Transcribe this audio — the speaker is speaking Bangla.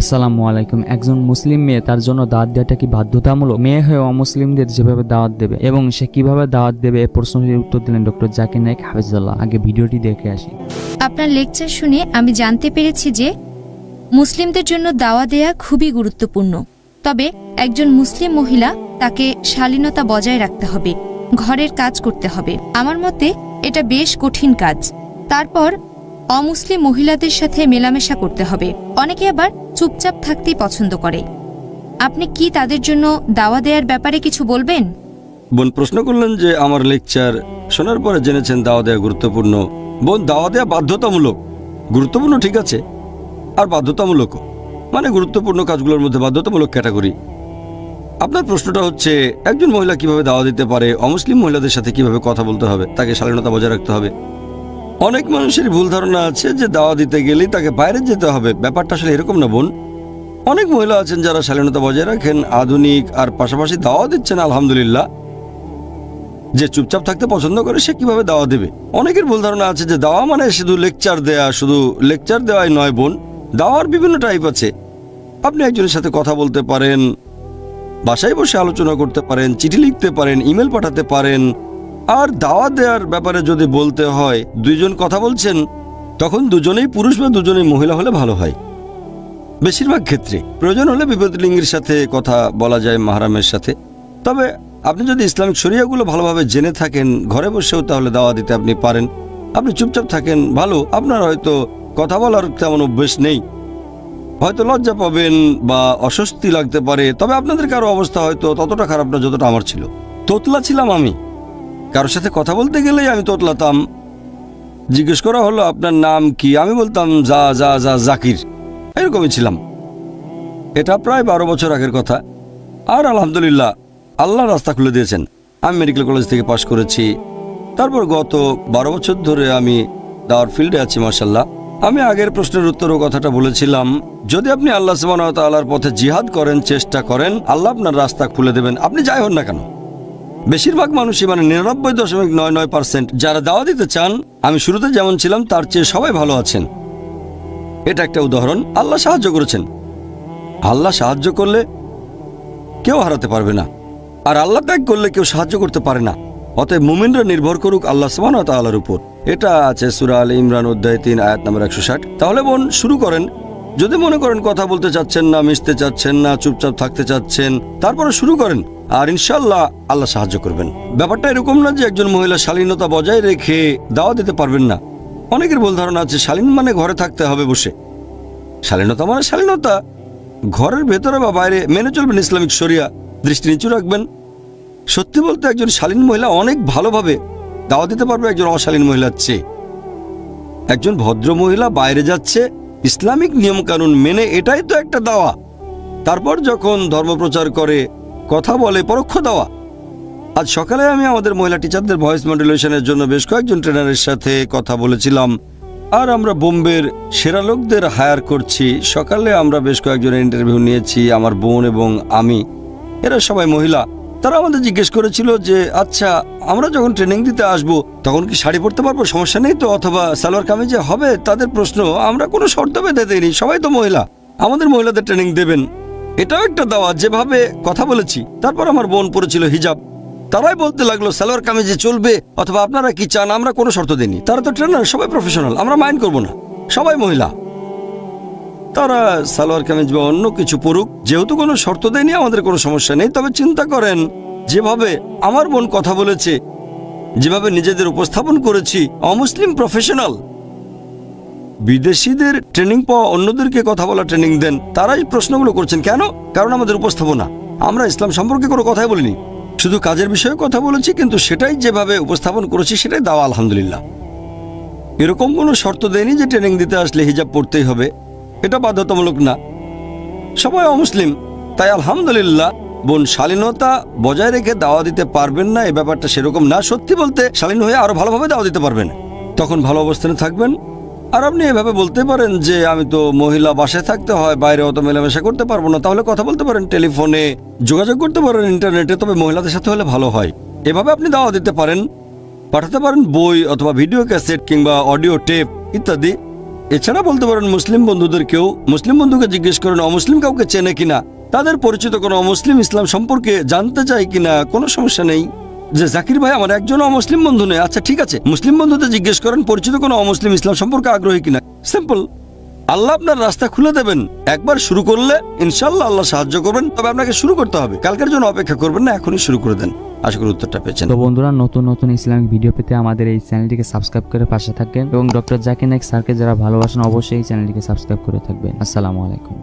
আসসালামু আলাইকুম। একজন মুসলিম মেয়ে, তার জন্য দাওয়াত দেওয়াটা কি বাধ্যতামূলক? মেয়ে হয়ে অমুসলিমদের যেভাবে দাওয়াত দেবে এবং সে কীভাবে দাওয়াত দেবে এই প্রশ্নটির উত্তর দিলেন ডক্টর জাকির নাইক হাফিজুল্লাহ। আগে ভিডিওটি দেখে আসি। আপনার লেকচার শুনে আমি জানতে পেরেছি যে মুসলিমদের জন্য দাওয়া দেয়া খুবই গুরুত্বপূর্ণ। তবে একজন মুসলিম মহিলা, তাকে শালীনতা বজায় রাখতে হবে, ঘরের কাজ করতে হবে। আমার মতে, এটা বেশ কঠিন কাজ। তারপর অমুসলিম মহিলাদের সাথে মেলামেশা করতে হবে। অনেকে আবার চুপচাপ থাকতেই পছন্দ করে। আপনি কি তাদের জন্য দাওয়া দেওয়ার ব্যাপারে কিছু বলবেন? বোন প্রশ্ন করলেন যে আমার লেকচার শোনার পরে জেনেছেন দাওয়া দেওয়া গুরুত্বপূর্ণ। বোন, দাওয়া দেওয়া বাধ্যতামূলক। গুরুত্বপূর্ণ ঠিক আছে, আর বাধ্যতামূলকও মানে গুরুত্বপূর্ণ কাজগুলোর মধ্যে বাধ্যতামূলক ক্যাটাগরি। আপনার প্রশ্নটা হচ্ছে, একজন মহিলা কীভাবে দাওয়া দিতে পারে, অমুসলিম মহিলাদের সাথে কীভাবে কথা বলতে হবে, তাকে শালীনতা বজায় রাখতে হবে? অনেক মানুষের ভুল ধারণা আছে যে দাওয়া দিতে গেলেই তাকে বাইরে যেতে হবে। ব্যাপারটা আসলে এরকম না, বোন। অনেক মহিলা আছেন যারা শালীনতা বজায় রাখেন, আধুনিক আর পাশাপাশি দাওয়া দিচ্ছেন, আলহামদুলিল্লাহ। যে চুপচাপ থাকতে পছন্দ করে, সে কীভাবে দাওয়া দেবে? অনেকের ভুল ধারণা আছে যে দাওয়া মানে শুধু লেকচার দেয়া, শুধু লেকচার দেওয়াই নয়, বোন। দাওয়ার বিভিন্ন টাইপ আছে। আপনি একজনের সাথে কথা বলতে পারেন, বাসায় বসে আলোচনা করতে পারেন, চিঠি লিখতে পারেন ইমেল পাঠাতে পারেন আর দাওয়া দেওয়ার ব্যাপারে যদি বলতে হয়, দুইজন কথা বলছেন, তখন দুজনেই পুরুষ বা দুজনেই মহিলা হলে ভালো হয়। বেশিরভাগ ক্ষেত্রে। প্রয়োজন হলে বিপরীত লিঙ্গের সাথে কথা বলা যায় মাহারামের সাথে। তবে আপনি যদি ইসলামিক শরিয়াগুলো ভালোভাবে জেনে থাকেন, ঘরে বসেও তাহলে দাওয়া দিতে আপনি পারেন। আপনি চুপচাপ থাকেন, ভালো। আপনার হয়তো কথা বলার তেমন অভ্যেস নেই। হয়তো লজ্জা পাবেন বা অস্বস্তি লাগতে পারে। তবে আপনাদের কারও অবস্থা হয়তো ততটা খারাপ না যতটা আমার ছিল। তোতলা ছিলাম আমি। কারোর সাথে কথা বলতে গেলেই আমি তোতলাতাম। জিজ্ঞেস করা হলো, আপনার নাম কি? আমি বলতাম যা যা যা জাকির। এরকমই ছিলাম। এটা প্রায় বারো বছর আগের কথা। আর আলহামদুলিল্লাহ, আল্লাহ রাস্তা খুলে দিয়েছেন। আমি মেডিকেল কলেজ থেকে পাশ করেছি। তারপর গত বারো বছর ধরে আমি দাওয়ার ফিল্ডে আছি মার্শাল্লাহ আমি আগের প্রশ্নের উত্তরও কথাটা বলেছিলাম, যদি আপনি আল্লাহ সুবাহর পথে জিহাদ করেন, চেষ্টা করেন, আল্লাহ আপনার রাস্তা খুলে দেবেন। আপনি যাই হন না কেন বেশিরভাগ মানুষই মানে নিরানব্বই দশমিক নয় নয় পার্সেন্ট যারা দাওয়া দিতে চান, আমি শুরুতে যেমন ছিলাম, তার চেয়ে সবাই ভালো আছেন। এটা একটা উদাহরণ। আল্লাহ সাহায্য করেছেন। আল্লাহ সাহায্য করলে কেউ হারাতে পারবে না। আর আল্লাহ ত্যাগ করলে কেউ সাহায্য করতে পারে না। অতএব মুমিনরা নির্ভর করুক আল্লাহ তাল্লাহর উপর। এটা আছে সুরা আল ইমরান অধ্যায় তিন, আয়াত নম্বর একশো ষাট। তাহলে বোন, শুরু করেন। যদি মনে করেন কথা বলতে চাচ্ছেন না, মিশতে চাচ্ছেন না, চুপচাপ থাকতে চাচ্ছেন, তারপরে শুরু করেন। আর ইনশাল্লাহ আল্লাহ সাহায্য করবেন। ব্যাপারটা এরকম না যে একজন মহিলা শালীনতা বজায় রেখে দাওয়া দিতে পারবেন না। অনেকের ভুল ধারণা আছে, শালীন মানে ঘরে থাকতে হবে বসে। শালীনতা মানে শালীনতা। ঘরের ভেতরে বা বাইরে মেনে চলবেন ইসলামিক শরিয়া, দৃষ্টি নিচু রাখবেন। সত্যি বলতে একজন শালীন মহিলা অনেক ভালোভাবে দাওয়া দিতে পারবে একজন অশালীন মহিলার চেয়ে। একজন ভদ্র মহিলা বাইরে যাচ্ছে, ইসলামিক নিয়মকানুন মেনে এটাই তো একটা দাওয়া। তারপর যখন ধর্মপ্রচার করে কথা বলে পরোক্ষ দেওয়া। আজ সকালে আমি আমাদের মহিলা টিচারদের ভয়েস মডুলেশনের জন্য বেশ কয়েকজন ট্রেনারের সাথে কথা বলেছিলাম। আর আমরা বোম্বের সেরা লোকদের হায়ার করছি। সকালে আমরা বেশ কয়েকজনের ইন্টারভিউ নিয়েছি, আমার বোন এবং আমি। এরা সবাই মহিলা। তারা আমাদের জিজ্ঞেস করেছিল যে আচ্ছা আমরা যখন ট্রেনিং দিতে আসব, তখন কি শাড়ি পরতে পারব? সমস্যা নেই তো? অথবা সালোয়ার কামিজে হবে? তাদের প্রশ্ন, আমরা কোনো শর্ত বেঁধে দিইনি। সবাই তো মহিলা। আমাদের মহিলাদের ট্রেনিং দেবেন। এটাও একটা দাওয়া যেভাবে কথা বলেছি। তারপর আমার বোন পড়েছিল হিজাব। তারাই বলতে লাগল, সালোয়ার কামিজে চলবে, অথবা আপনারা কি চান, আমরা কোনো শর্ত দিইনি। তারা তো ট্রেনার সবাই প্রফেশনাল আমরা মাইন্ড করব না। সবাই মহিলা। তারা সালোয়ার কামিজ বা অন্য কিছু পড়ুক যেহেতু কোনো শর্ত দেয়নি আমাদের কোনো সমস্যা নেই। তবে চিন্তা করেন, যেভাবে আমার বোন কথা বলেছে, যেভাবে নিজেদের উপস্থাপন করেছি, অমুসলিম প্রফেশনাল বিদেশিদের ট্রেনিং পাওয়া অন্যদেরকে কথা বলা ট্রেনিং দেন, তারাই প্রশ্নগুলো করছেন। কেন? কারণ আমাদের উপস্থাপনা। আমরা ইসলাম সম্পর্কে কোনো কথাই বলিনি। শুধু কাজের বিষয়ে কথা বলেছি, কিন্তু সেটাই যেভাবে উপস্থাপন করেছি, সেটাই দাওয়া, আলহামদুলিল্লাহ। এরকম কোনো শর্ত দেয়নি যে ট্রেনিং দিতে আসলে হিজাব পড়তেই হবে। এটা বাধ্যতামূলক না। সবাই অমুসলিম, তাই আলহামদুলিল্লাহ, বোন শালীনতা বজায় রেখে দাওয়া দিতে পারবেন না, এ ব্যাপারটা সেরকম না। সত্যি বলতে, শালীন হয়ে আরও ভালোভাবে দাওয়া দিতে পারবেন। তখন ভালো অবস্থানে থাকবেন আর আপনি এভাবে বলতে পারেন যে আমি তো মহিলা, বাসায় থাকতে হয়, বাইরে অত মেলামেশা করতে পারব না। তাহলে কথা বলতে পারেন টেলিফোনে, যোগাযোগ করতে পারেন ইন্টারনেটে, তবে মহিলাদের সাথে হলে ভালো হয়। এভাবে আপনি দাওয়া দিতে পারেন, পাঠাতে পারেন বই অথবা ভিডিও ক্যাসেট কিংবা অডিও টেপ ইত্যাদি। এছাড়া বলতে পারেন মুসলিম বন্ধুদেরকেও মুসলিম বন্ধুকে জিজ্ঞেস করেন, অমুসলিম কাউকে চেনে কিনা? তাদের পরিচিত কোনো অমুসলিম ইসলাম সম্পর্কে জানতে চাই কিনা? কোনো সমস্যা নেই। যে জাকির ভাই আমার একজন অমুসলিম বন্ধু নেই আচ্ছা ঠিক আছে। মুসলিম বন্ধুদের জিজ্ঞেস করেন, পরিচিত কোনো অমুসলিম ইসলাম সম্পর্কে আগ্রহী কিনা? সিম্পল আল্লাহ আপনার রাস্তা খুলে দেবেন। একবার শুরু করলে ইনশাল্লাহ আল্লাহ সাহায্য করবেন, তবে আপনাকে শুরু করতে হবে। কালকের জন্য অপেক্ষা করবেন না, এখনই শুরু করে দেন। আশা করি উত্তরটা পেয়েছেন। তো বন্ধুরা, নতুন নতুন ইসলামিক ভিডিও পেতে আমাদের এই চ্যানেলটিকে সাবস্ক্রাইব করে পাশে থাকবেন। এবং ডক্টর জাকির নাইক স্যারকে যারা ভালোবাসেন, অবশ্যই এই চ্যানেলটিকে সাবস্ক্রাইব করে থাকবেন। আসসালামু আলাইকুম।